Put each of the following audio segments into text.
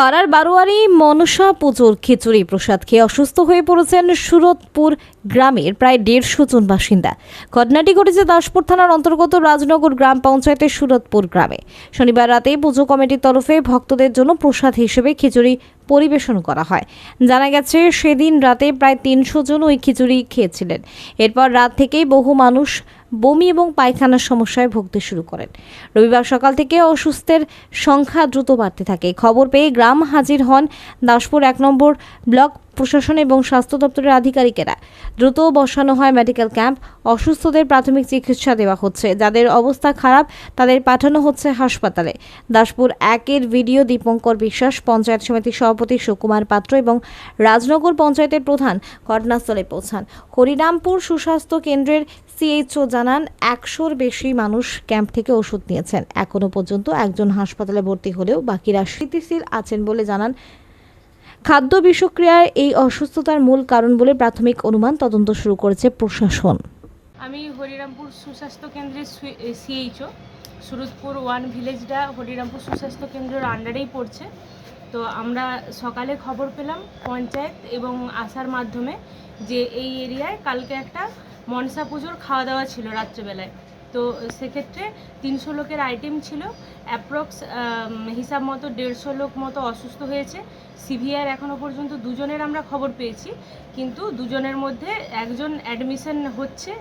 পাড়ার বারোয়ারি মনসা পুজোর খিচুড়ি প্রসাদ খেয়ে অসুস্থ হয়ে পড়েছেন সুরতপুর গ্রামের প্রায় দেড়শো জন বাসিন্দা। ঘটনাটি ঘটেছে দাসপুর থানার অন্তর্গত রাজনগর গ্রাম পঞ্চায়েতের সুরতপুর গ্রামে। শনিবার রাতে পুজো কমিটির তরফে ভক্তদের জন্য প্রসাদ হিসেবে খিচুড়ি পরিবেশন করা হয়। জানা গেছে, সেদিন রাতে প্রায় তিনশো জন ওই খিচুড়ি খেয়েছিলেন। এরপর রাত থেকেই বহু মানুষ বমি এবং পায়খানার সমস্যায় ভুগতে শুরু করেন। রবিবার সকাল থেকে অসুস্থের সংখ্যা দ্রুত বাড়তে থাকে। খবর পেয়ে গ্রাম হাজির হন দাসপুর এক নম্বর ব্লক প্রশাসন এবং স্বাস্থ্য দপ্তরের আধিকারিকেরা দ্রুত বসানো হয় মেডিকেল ক্যাম্প। অসুস্থদের প্রাথমিক চিকিৎসা দেওয়া হচ্ছে। যাদের অবস্থা খারাপ, তাদের পাঠানো হচ্ছে হাসপাতালে। দাসপুর একের ভিডিও দীপঙ্কর বিশ্বাস, পঞ্চায়েত সমিতির সভাপতি সুকুমার পাত্র এবং রাজনগর পঞ্চায়েতের প্রধান ঘটনাস্থলে পৌঁছান। হরিরামপুর সুস্বাস্থ্য কেন্দ্রের সিএইচও জানান, একশোর বেশি মানুষ ক্যাম্প থেকে ওষুধ নিয়েছেন। এখনও পর্যন্ত একজন হাসপাতালে ভর্তি হলেও বাকিরা স্থিতিশীল আছেন বলে জানান খাদ্য বিষক্রিয়ার এই অসুস্থতার মূল কারণ বলে প্রাথমিক অনুমান তদন্ত শুরু করেছে প্রশাসন। আমি হরিরামপুর সুস্বাস্থ্য কেন্দ্রের সিএইচও সুরজপুর ওয়ান ভিলেজটা হরিরামপুর সুস্বাস্থ্য কেন্দ্রের আন্ডারেই পড়ছে। তো আমরা সকালে খবর পেলাম পঞ্চায়েত এবং আসার মাধ্যমে যে এই এরিয়ায় কালকে একটা মনসা পুজোর খাওয়া দাওয়া ছিল রাত্রেবেলায়। তো সেক্ষেত্রে তিনশো লোকের আইটেম ছিল অ্যাপ্রক্স হিসাব মতো দেড়শো লোক মতো অসুস্থ হয়েছে। সিভিআর এখনও পর্যন্ত দুজনের আমরা খবর পেয়েছি, কিন্তু দুজনের মধ্যে একজন অ্যাডমিশন হচ্ছে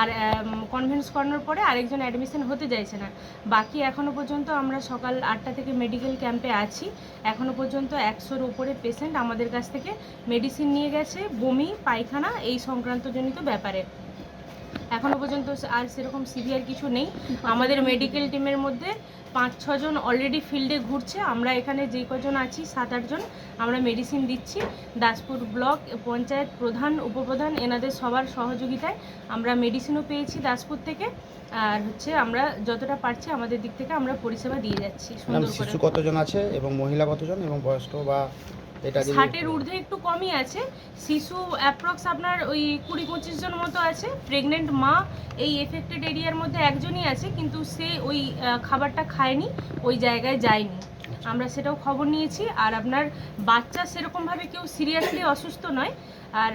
আর কনভেন্স করানোর পরে আরেকজন অ্যাডমিশন হতে চাইছে না। বাকি এখনও পর্যন্ত আমরা সকাল আটটা থেকে মেডিকেল ক্যাম্পে আছি। এখনও পর্যন্ত একশোর উপরে পেশেন্ট আমাদের কাছ থেকে মেডিসিন নিয়ে গেছে, বমি, পায়খানা এই সংক্রান্তজনিত ব্যাপারে। এখনও পর্যন্ত আর সেরকম সিভিয়ার কিছু নেই। আমাদের মেডিকেল টিমের মধ্যে পাঁচ, ছজন অলরেডি ফিল্ডে ঘুরছে। আমরা এখানে যে কজন আছি, সাত আটজন আমরা মেডিসিন দিচ্ছি। দাসপুর ব্লক পঞ্চায়েত প্রধান, উপপ্রধান, এনাদের সবার সহযোগিতায় আমরা মেডিসিনও পেয়েছি দাসপুর থেকে। আর হচ্ছে আমরা যতটা পারছি আমাদের দিক থেকে আমরা পরিষেবা দিয়ে যাচ্ছি শিশু কতজন আছে এবং মহিলা কতজন এবং বয়স্ক বা এটা ষাটের ঊর্ধ্বে একটু কমই আছে। শিশু অ্যাপ্রক্স আপনার ওই কুড়ি পঁচিশ জন মতো আছে। প্রেগনেন্ট মা এই এফেক্টেড এরিয়ার মধ্যে একজনই আছে কিন্তু সে ওই খাবারটা খায়নি ওই জায়গায় যায়নি। আমরা সেটাও খবর নিয়েছি আর আপনার বাচ্চা সেরকমভাবে কেউ সিরিয়াসলি অসুস্থ নয়। আর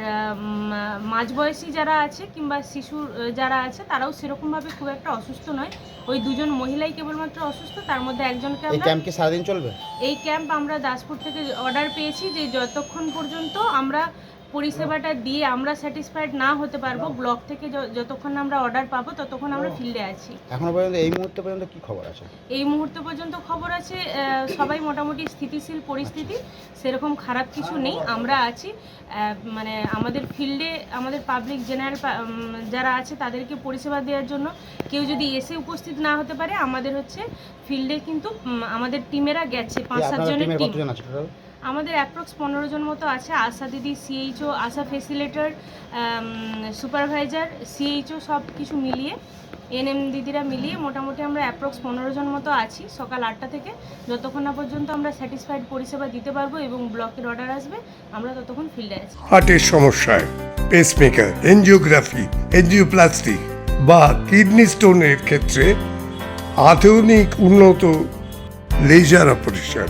মাঝ মাঝবয়সী যারা আছে কিংবা শিশু যারা আছে তারাও সেরকমভাবে খুব একটা অসুস্থ নয়। ওই দুজন মহিলাই কেবলমাত্র অসুস্থ তার মধ্যে একজনকে এই ক্যাম্প কি সারাদিন চলবে? এই ক্যাম্প আমরা দাসপুর থেকে অর্ডার পেয়েছি যে যতক্ষণ পর্যন্ত আমরা পরিষেবাটা দিয়ে আমরা স্যাটিসফাইড না হতে পারব ব্লক থেকে যতক্ষণ আমরা অর্ডার পাবো ততক্ষণ আমরা ফিল্ডে আছি। এখনও পর্যন্ত এই মুহূর্তে পর্যন্ত কি খবর আছে? এই মুহূর্ত পর্যন্ত খবর আছে সবাই মোটামুটি স্থিতিশীল পরিস্থিতি সেরকম খারাপ কিছু নেই আমরা আছি। মানে আমাদের ফিল্ডে আমাদের পাবলিক জেনারেল যারা আছে তাদেরকে পরিষেবা দেওয়ার জন্য কেউ যদি এসে উপস্থিত না হতে পারে আমাদের হচ্ছে ফিল্ডে কিন্তু আমাদের টিমেরা গেছে পাঁচ সাতজনের টিম আমাদের অ্যাপ্রক্স পনেরো জন মতো আছে, আশা দিদি CHO ASHA facilitator supervisor CHO সব কিছু মিলিয়ে এনএম দিদিরা মিলিয়ে মোটামুটি আমরা অ্যাপ্রক্স পনেরো জন মতো আছি সকাল আটটা থেকে। যতক্ষণ না পর্যন্ত আমরা স্যাটিসফাইড পরিষেবা দিতে পারব এবং ব্লকের অর্ডার আসবে, আমরা ততক্ষণ ফিল্ডে আছি। হার্টের সমস্যায় পেসমেকার এনজিওগ্রাফি এনজিওপ্লাস্টি বা কিডনি স্টোনের ক্ষেত্রে আধুনিক, উন্নত লেজার অপারেশন